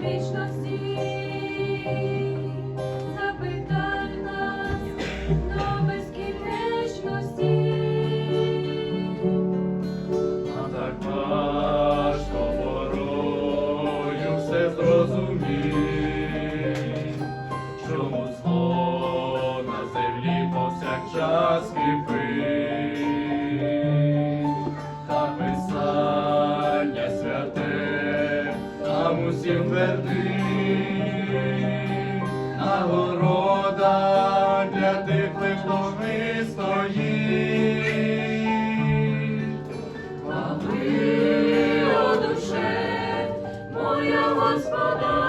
вічно всі нас до безкінечності. А так важко порою все зрозуміть, чому зло на землі повсякчас кипить. потім верти, нагорода для тих лиховни стоїть. Хвали, о душе, моя Господа.